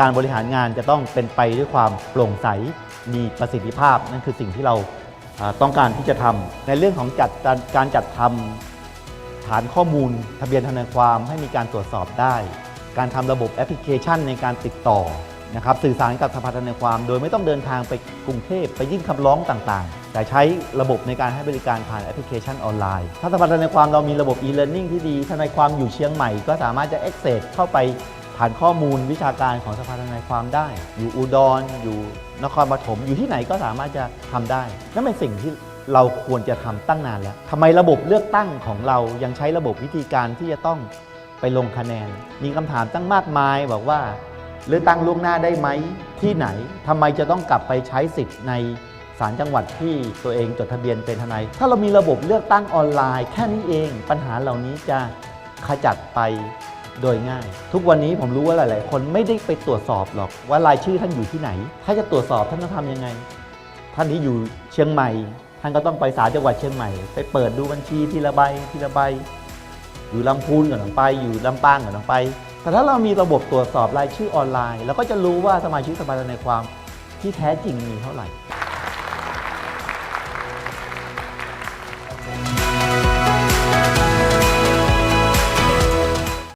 การบริหารงานจะต้องเป็นไปด้วยความโปร่งใสมีประสิทธิภาพ นั่นคือสิ่งที่เราต้องการที่จะทำในเรื่องของจัดการจัดทำฐานข้อมูล ทะเบียนทนายความให้มีการตรวจสอบได้ การทำระบบแอปพลิเคชันในการติดต่อนะครับสื่อสารกับสภาทนายความ โดยไม่ต้องเดินทางไปกรุงเทพไปยื่นคำร้องต่างๆ แต่ใช้ระบบในการให้บริการผ่านแอปพลิเคชันออนไลน์ ถ้าสภาทนายความเรามีระบบ e-learning ที่ดี ทนายความอยู่เชียงใหม่ ก็สามารถจะ access เข้าไป ฐานข้อมูลวิชาการของสภาทนายความได้ อยู่อุดรอยู่นครปฐมอยู่ที่ไหนก็สามารถจะทำได้นั่นเป็นสิ่งที่เราควรจะทำตั้งนานแล้วทำไมระบบเลือกตั้งของเรายังใช้ระบบวิธีการที่จะต้องไปลงคะแนน มีคำถามตั้งมากมายบอกว่าเลือกตั้งล่วงหน้าได้ไหมที่ไหนทำไมจะต้องกลับไปใช้สิทธิ์ในศาลจังหวัดที่ตัวเองจดทะเบียนเป็นทนาย ถ้าเรามีระบบเลือกตั้งออนไลน์แค่นี้เองปัญหาเหล่านี้จะขจัดไป โดยง่าย ทุกวันนี้ผมรู้ว่าหลาย ๆ คนไม่ได้ไปตรวจสอบหรอกว่ารายชื่อท่านอยู่ที่ไหน ถ้าจะตรวจสอบท่านต้องทำยังไง ท่านที่อยู่เชียงใหม่ ท่านก็ต้องไปศาลจังหวัดเชียงใหม่ ไปเปิดดูบัญชีทีละใบทีละใบ อยู่ลำพูนก่อนลงไป อยู่ลำปางก่อนลงไป แต่ถ้าเรามีระบบตรวจสอบรายชื่อออนไลน์เราก็จะรู้ว่าสมาชิกสภาทนายความที่แท้จริงมีเท่าไหร่